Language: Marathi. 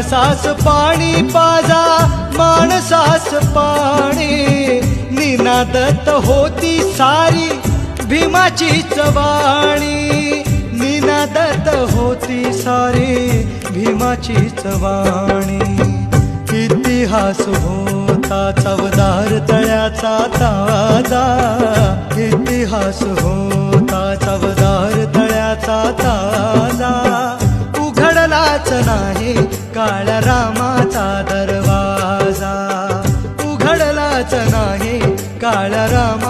माणसास पाणी पाजा माणसास पाणी. निनादत होती सारी भीमाची चवाणी निनादत होती सारी भीमाची चवाणी इतिहास होता चवदार तळ्याचा ताजा. इतिहास होता चवदार तळ्याचा ताजा. उघडलाच नाही काळ्या रामाचा दरवाजा. उघडलाच नाही काळ्या रामा